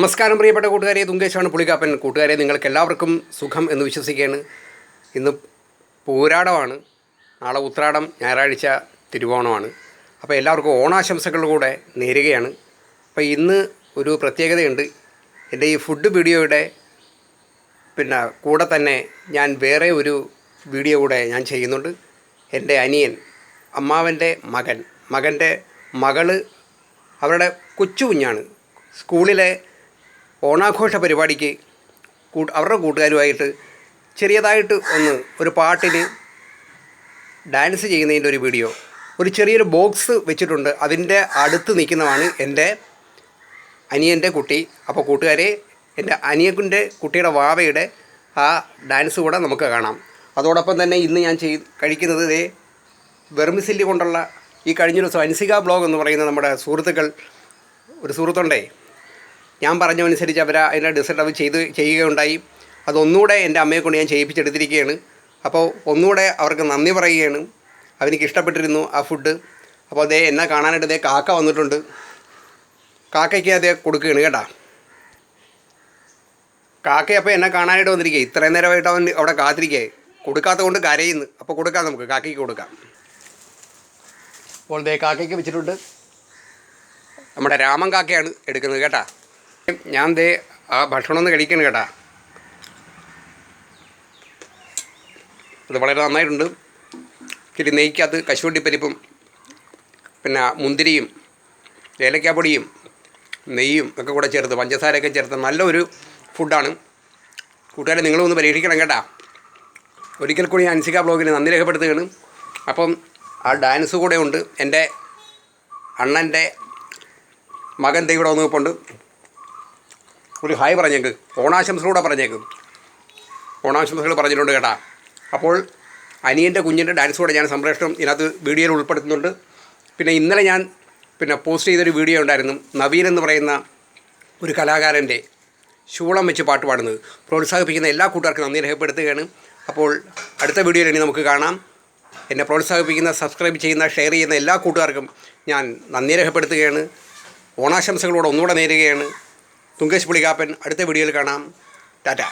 നമസ്കാരം പ്രിയപ്പെട്ട കൂട്ടുകാരെ തുങ്കേശാണ് പുളികാപ്പൻ. കൂട്ടുകാരെ നിങ്ങൾക്ക് എല്ലാവർക്കും സുഖം എന്ന് വിശ്വസിക്കുകയാണ്. ഇന്ന് പോരാടമാണ്. നാളെ ഉത്രാടം ഞായറാഴ്ച തിരുവോണമാണ്. അപ്പോൾ എല്ലാവർക്കും ഓണാശംസകളിലൂടെ നേരുകയാണ്. അപ്പോൾ ഇന്ന് ഒരു പ്രത്യേകതയുണ്ട്. എന്റെ ഈ ഫുഡ് വീഡിയോയുടെ പിന്നെ കൂടെ തന്നെ ഞാൻ വേറെ ഒരു വീഡിയോ കൂടെ ഞാൻ ചെയ്യുന്നുണ്ട്. എന്റെ അനിയൻ അമ്മാവന്റെ മകൻ. മകന്റെ മകൾ അവരുടെ കൊച്ചു കുഞ്ഞാണ് സ്കൂളിലെ ഓണാഘോഷ പരിപാടിക്ക് അവരുടെ കൂട്ടുകാരുമായിട്ട് ചെറിയതായിട്ട് ഒന്ന് ഒരു പാട്ടിന് ഡാൻസ് ചെയ്യുന്നതിന്റെ ഒരു വീഡിയോ. ഒരു ചെറിയൊരു ബോക്സ് വെച്ചിട്ടുണ്ട്. അതിന്റെ അടുത്ത് നിൽക്കുന്നതാണ് എന്റെ അനിയന്റെ കുട്ടി. അപ്പോൾ കൂട്ടുകാരെ എന്റെ അനിയന്റെ കുട്ടിയുടെ വാവയുടെ ആ ഡാൻസ് കൂടെ നമുക്ക് കാണാം. അതോടൊപ്പം തന്നെ ഇന്ന് ഞാൻ ചെയ് കഴിക്കുന്നത് ഇതേ വെർമിസില്ലി കൊണ്ടുള്ള ഈ കഴിഞ്ഞ ദിവസം അൻസിക ബ്ലോഗ് എന്ന് പറയുന്ന നമ്മുടെ സുഹൃത്തുക്കൾ ഒരു സുഹൃത്തുണ്ടേ ഞാൻ പറഞ്ഞതനുസരിച്ച് അവർ അതിന്റെ ഡിസൈഡ് അവർ ചെയ്ത് ചെയ്യുകയുണ്ടായി. അതൊന്നുകൂടെ എന്റെ അമ്മയെ കൊണ്ട് ഞാൻ ചെയ്യിപ്പിച്ചെടുത്തിരിക്കുകയാണ്. അപ്പോൾ ഒന്നുകൂടെ അവർക്ക് നന്ദി പറയുകയാണ്. അവനിക്ക് ഇഷ്ടപ്പെട്ടിരുന്നു ആ ഫുഡ് അപ്പോൾ അതേ എന്നെ കാണാനായിട്ട് അതേ കാക്ക വന്നിട്ടുണ്ട്. കാക്കയ്ക്ക് അതേ കൊടുക്കുകയാണ് കേട്ടോ. കാക്ക അപ്പോൾ എന്നെ കാണാനായിട്ട് വന്നിരിക്കുക ഇത്രയും നേരമായിട്ട് അവൻ അവിടെ കാത്തിരിക്കേ കൊടുക്കാത്ത കൊണ്ട് കരയുന്നു. അപ്പോൾ കൊടുക്കാം നമുക്ക്. കാക്കയ്ക്ക് കൊടുക്കാം. അപ്പോൾ ദേ കാക്കയ്ക്ക് വെച്ചിട്ടുണ്ട്. നമ്മുടെ രാമൻ കാക്കയാണ് എടുക്കുന്നത് കേട്ടാ. ഞാൻ ദേ ആ ഭക്ഷണം ഒന്ന് കഴിക്കണം കേട്ടാ. അത് വളരെ നന്നായിട്ടുണ്ട്. ഇത്തിരി നെയ്ക്കകത്ത് കശുവണ്ടിപ്പരിപ്പും പിന്നെ മുന്തിരിയും ഏലക്കാപ്പൊടിയും നെയ്യും ഒക്കെ കൂടെ ചേർത്ത് പഞ്ചസാരയൊക്കെ ചേർത്ത് നല്ലൊരു ഫുഡാണ്. കൂട്ടുകാരെ നിങ്ങളൊന്ന് പരീക്ഷിക്കണം കേട്ടാ. ഒരിക്കൽ കൂടി അൻസിക ബ്ലോഗിന് നന്ദി രേഖപ്പെടുത്തുകയാണ്. അപ്പം ആ ഡാൻസ് കൂടെ ഉണ്ട്. എന്റെ അണ്ണന്റെ മകൻ ദൈവം കൂടെ വന്ന് നിൽപ്പുണ്ട്. ഒരു ഹായ് പറഞ്ഞേക്ക്. ഓണാശംസകളൂടെ പറഞ്ഞേക്ക്. ഓണാശംസകൾ പറഞ്ഞിട്ടുണ്ട് കേട്ടാ. അപ്പോൾ അനിയന്റെ കുഞ്ഞിന്റെ ഡാൻസ് കൂടെ ഞാൻ സംപ്രേഷണം ഇതിനകത്ത് വീഡിയോയിൽ ഉൾപ്പെടുത്തുന്നുണ്ട്. പിന്നെ ഇന്നലെ ഞാൻ പിന്നെ പോസ്റ്റ് ചെയ്തൊരു വീഡിയോ ഉണ്ടായിരുന്നു. നവീൻ എന്ന് പറയുന്ന ഒരു കലാകാരന്റെ ശൂളം വെച്ച് പാട്ട് പാടുന്നത്. പ്രോത്സാഹിപ്പിക്കുന്ന എല്ലാ കൂട്ടുകാർക്കും നന്ദി രേഖപ്പെടുത്തുകയാണ്. അപ്പോൾ അടുത്ത വീഡിയോയിൽ ഇനി നമുക്ക് കാണാം. എന്നെ പ്രോത്സാഹിപ്പിക്കുന്ന സബ്സ്ക്രൈബ് ചെയ്യുന്ന ഷെയർ ചെയ്യുന്ന എല്ലാ കൂട്ടുകാർക്കും ഞാൻ നന്ദി രേഖപ്പെടുത്തുകയാണ്. ഓണാശംസകളോട് ഒന്നുകൂടെ നേരുകയാണ്. തുങ്കേഷ് പുളികാപ്പൻ അടുത്ത വീഡിയോയിൽ കാണാം. ടാറ്റ.